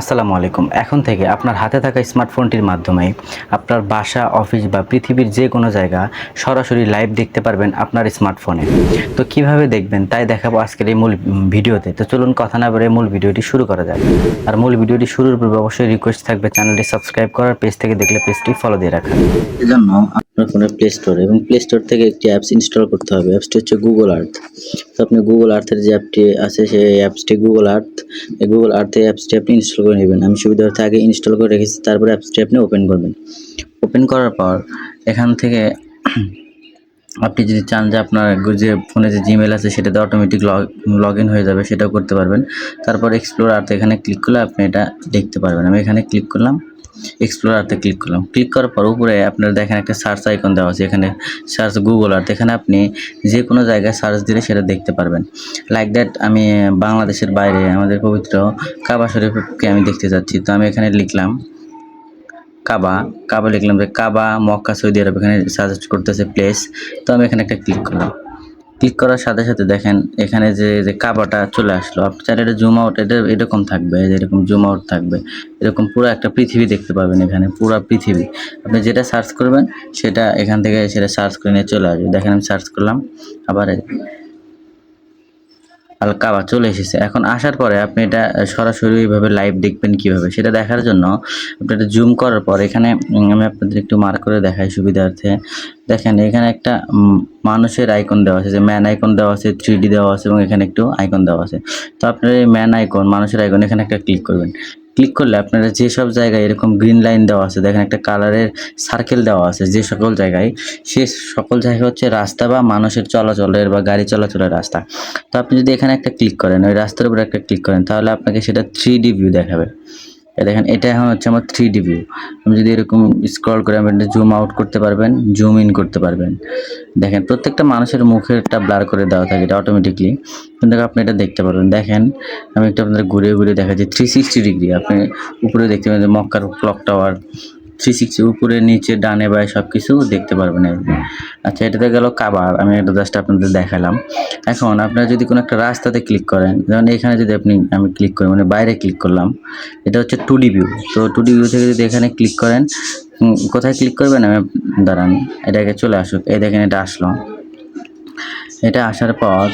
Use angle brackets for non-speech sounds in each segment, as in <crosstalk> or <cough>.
আসসালামু আলাইকুম। এখন থেকে আপনার হাতে থাকা স্মার্টফোনটির মাধ্যমে আপনার বাসা, অফিস বা পৃথিবীর যে কোনো জায়গা সরাসরি লাইভ দেখতে পারবেন আপনার স্মার্টফোনে। তো কীভাবে দেখবেন তাই দেখাবো আজকের এই মূল ভিডিওতে। তো চলুন কথা না বলে মূল ভিডিওটি শুরু করা যাক। আর মূল ভিডিওটি শুরুর পূর্বে অবশ্যই রিকোয়েস্ট থাকবে চ্যানেলটি সাবস্ক্রাইব করার পেজ থেকে দেখলে পেজটি ফলো দিয়ে রাখা। এজন্য আপনার ফোনে প্লে স্টোর এবং প্লে স্টোর থেকে একটি অ্যাপস ইনস্টল করতে হবে। অ্যাপসটি হচ্ছে গুগল আর্থ তো আপনি গুগল আর্থের যে অ্যাপটি আছে, সেই অ্যাপসটি গুগল আর্থ গুগল আর্থ অ্যাপসটি আপনি ইনস্টল করে নেবেন। আমি সুবিধার্থে আগে ইনস্টল করে রেখেছি, তারপরে অ্যাপসটি আপনি ওপেন করবেন। ওপেন করার পর এখান থেকে <clears throat> আপনি যদি চান যে আপনার যে ফোনে যে জিমেল আছে, সেটাতে অটোমেটিক লগ ইন হয়ে যাবে, সেটাও করতে পারবেন। তারপর এক্সপ্লোর আর্থ এখানে ক্লিক করলে আপনি এটা দেখতে পারবেন। আমি এখানে ক্লিক করলাম। এক্সপ্লোর আর্থে ক্লিক করলাম। ক্লিক করার পর উপরে আপনারা দেখেন একটা সার্চ আইকন দেওয়া আছে। এখানে সার্চ গুগল আর্থ এখানে আপনি যে কোনো জায়গায় সার্চ দিলে সেটা দেখতে পারবেন। লাইক দ্যাট আমি বাংলাদেশের বাইরে আমাদের পবিত্র কাবা শরীফকে আমি দেখতে যাচ্ছি। তো আমি এখানে লিখলাম কাবা। কাবা লিখলাম যে কাবা, মক্কা, সৌদি আরব এখানে সাজেস্ট করতেছে প্লেস তো আমি এখানে একটা ক্লিক করলাম। ক্লিক করার সাথে সাথে দেখেন এখানে যে যে কাবাটা চলে আসলো, আপনি চাইলে এটা জুম আউট এটা এরকম থাকবে এরকম জুম আউট থাকবে, এরকম পুরো একটা পৃথিবী দেখতে পাবেন এখানে, পুরো পৃথিবী। আপনি যেটা সার্চ করবেন, সেটা এখান থেকে সেটা সার্চ করে নিয়ে চলে আসবে। দেখেন আমি সার্চ করলাম, আবার আল কাবা চলে এসেছে। এখন আসার পরে আপনি এটা সরাসরি এইভাবে লাইভ দেখবেন কীভাবে? সেটা দেখার জন্য আপনি এটা জুম করার পর এখানে আমি আপনাদের একটু মার্ক করে দেখাই সুবিধার্থে। দেখেন, এখানে একটা মানুষের আইকন দেওয়া আছে, যে ম্যান আইকন দেওয়া আছে থ্রি ডি দেওয়া আছে এবং এখানে একটু আইকন দেওয়া আছে। তো আপনার এই ম্যান আইকন মানুষের আইকন এখানে একটা ক্লিক করবেন। ক্লিক করলে আপনারা যেসব জায়গায় এরকম গ্রিন লাইন দেওয়া আছে, দেখেন একটা কালারের সার্কেল দেওয়া আছে যে সকল জায়গায়, সে সকল জায়গা হচ্ছে রাস্তা বা মানুষের চলাচলের বা গাড়ি চলাচলের রাস্তা। তো আপনি যদি এখানে একটা ক্লিক করেন, ওই রাস্তার উপরে একটা ক্লিক করেন, তাহলে আপনাকে সেটা থ্রি ডি ভিউ দেখাবে। দেখেন, এটা এখন হচ্ছে আমার থ্রি ডি ভিউ আমি যদি এরকম স্ক্রল করে আপনি জুম আউট করতে পারবেন জুম ইন করতে পারবেন। দেখেন, প্রত্যেকটা মানুষের মুখের একটা ব্লার করে দেওয়া থাকে, এটা অটোমেটিকলি কিন্তু আপনি এটা দেখতে পারবেন। দেখেন, আমি একটু আপনাদের ঘুরে ঘুরে দেখা যায় থ্রি সিক্সটি ডিগ্রি আপনি উপরে দেখতে পাবেন যে মক্কার ক্লক টাওয়ার থ্রি সিক্সটি উপরে, নিচে, ডানে, বায়ে সব কিছু দেখতে পারবেন। আচ্ছা এটাতে গেল কাবার আমি এটা জাস্ট আপনাদের দেখালাম। এখন আপনারা যদি কোনো একটা রাস্তাতে ক্লিক করেন, যেমন এখানে যদি আপনি, আমি ক্লিক করি মানে বাইরে ক্লিক করলাম, এটা হচ্ছে টু ডি ভিউ তো টু ডি ভিউ থেকে যদি এখানে ক্লিক করেন কোথায় ক্লিক করবেন? আমি, দাঁড়ান এটাকে চলে আসুক। এই দেখেন, এটা আসলো। এটা আসার পর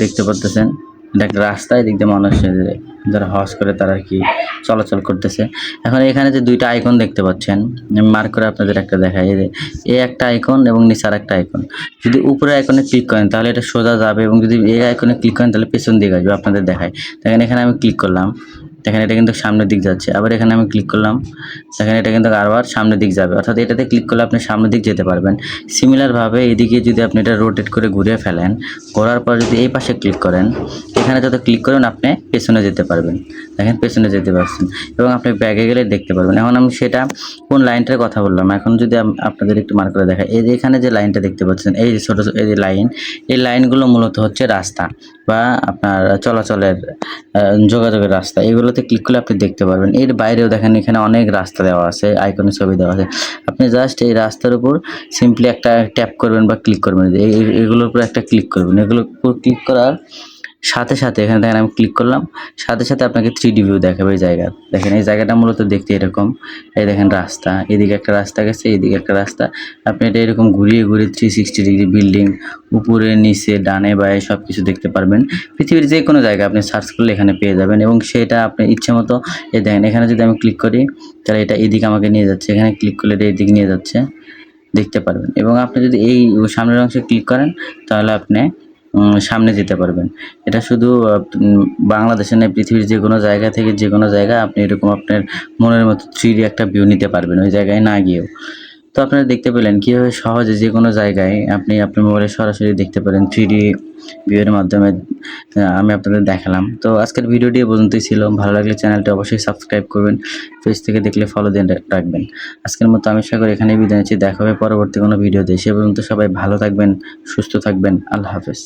দেখতে পারতেছেন এটা একটা দিয়ে মানুষ যারা হজ করে তারা আর কি চলাচল করতেছে। এখন এখানে যে দুইটা আইকন দেখতে পাচ্ছেন মার্ক করে আপনাদের একটা দেখাই। এই যে এই একটা আইকন এবং নিচার একটা আইকন যদি উপরে আইকনে ক্লিক করেন, তাহলে এটা সোজা যাবে এবং যদি এই আইকনে ক্লিক করেন, তাহলে পেছন দিকে আসবে, আপনাদের দেখায়। দেখেন, এখানে আমি ক্লিক করলাম। দেখেন এটা কিন্তু সামনের দিক যাচ্ছে। আবার এখানে আমি ক্লিক করলাম। দেখেন এটা কিন্তু আবার সামনের দিক যাবে। অর্থাৎ এটাতে ক্লিক করলে আপনি সামনের দিক যেতে পারবেন। সিমিলারভাবে এদিকে যদি আপনি এটা রোটেট করে ঘুরিয়ে ফেলেন ঘোরার পর যদি এই পাশে ক্লিক করেন, এখানে যত ক্লিক করেন আপনি পেছনে যেতে পারবেন। দেখেন পেছনে যেতে পারছেন এবং আপনি ব্যাগে গেলে দেখতে পারবেন। এখন আমি সেটা কোন লাইনটার কথা বললাম? এখন যদি আপনাদের একটু মার্ক করে দেখা এই যে এখানে যে লাইনটা দেখতে পাচ্ছেন, এই যে ছোটো এই যে লাইন এই লাইনগুলো মূলত হচ্ছে রাস্তা। বা আপনার চলাচলের যোগাযোগের রাস্তা, এগুলোতে ক্লিক করলে আপনি দেখতে পারবেন। এর বাইরেও দেখেন এখানে অনেক রাস্তা দেওয়া আছে আইকনের ছবি দেওয়া আছে। আপনি জাস্ট এই রাস্তার উপর সিম্পলি একটা ট্যাপ করবেন বা ক্লিক করবেন। এগুলোর উপর একটা ক্লিক করবেন। এগুলোর উপর ক্লিক করার সাথে সাথে, এখানে দেখেন আমি ক্লিক করলাম, সাথে সাথে আপনাকে থ্রি ডি ভিউ দেখাবে এই জায়গা। দেখেন এই জায়গাটা মূলত দেখতে এরকম। এই দেখেন রাস্তা, এদিকে একটা রাস্তা গেছে, এদিকে একটা রাস্তা। আপনি এটা এরকম ঘুরিয়ে ঘুরিয়ে থ্রি সিক্সটি ডিগ্রি বিল্ডিং উপরে, নিচে, ডানে, বায়ে সব কিছু দেখতে পারবেন। পৃথিবীর যে কোনো জায়গা আপনি সার্চ করলে এখানে পেয়ে যাবেন এবং সেটা আপনি ইচ্ছে মতো এই দেখেন, এখানে যদি আমি ক্লিক করি, তাহলে এটা এদিকে আমাকে নিয়ে যাচ্ছে। এখানে ক্লিক করলে এটা এদিকে নিয়ে যাচ্ছে। দেখতে পারবেন। এবং আপনি যদি এই সামনের অংশে ক্লিক করেন, তাহলে আপনি সামনে যেতে পারবেন। এটা শুধু বাংলাদেশে নয়, পৃথিবীর যে কোনো জায়গা থেকে যে কোনো জায়গায় আপনি এরকম আপনার মনের মতো থ্রি একটা ভিউ নিতে পারবেন ওই জায়গায় না গিয়েও। তো আপনারা দেখতে পেলেন কীভাবে সহজে যে কোনো জায়গায় আপনি আপনার মোবাইলে সরাসরি দেখতে পারেন থ্রি ডি ভিউয়ের মাধ্যমে আমি আপনাদের দেখালাম। তো আজকের ভিডিওটি পর্যন্তই ছিল। ভালো লাগলে চ্যানেলটি অবশ্যই সাবস্ক্রাইব করবেন। পেজ থেকে দেখলে ফলো দিয়ে রাখবেন। আজকের মতো আমি সাগর এখানেই বিদায় নিচ্ছি। দেখা হবে পরবর্তী কোনো ভিডিওতে সে পর্যন্ত সবাই ভালো থাকবেন, সুস্থ থাকবেন। আল্লাহ হাফেজ।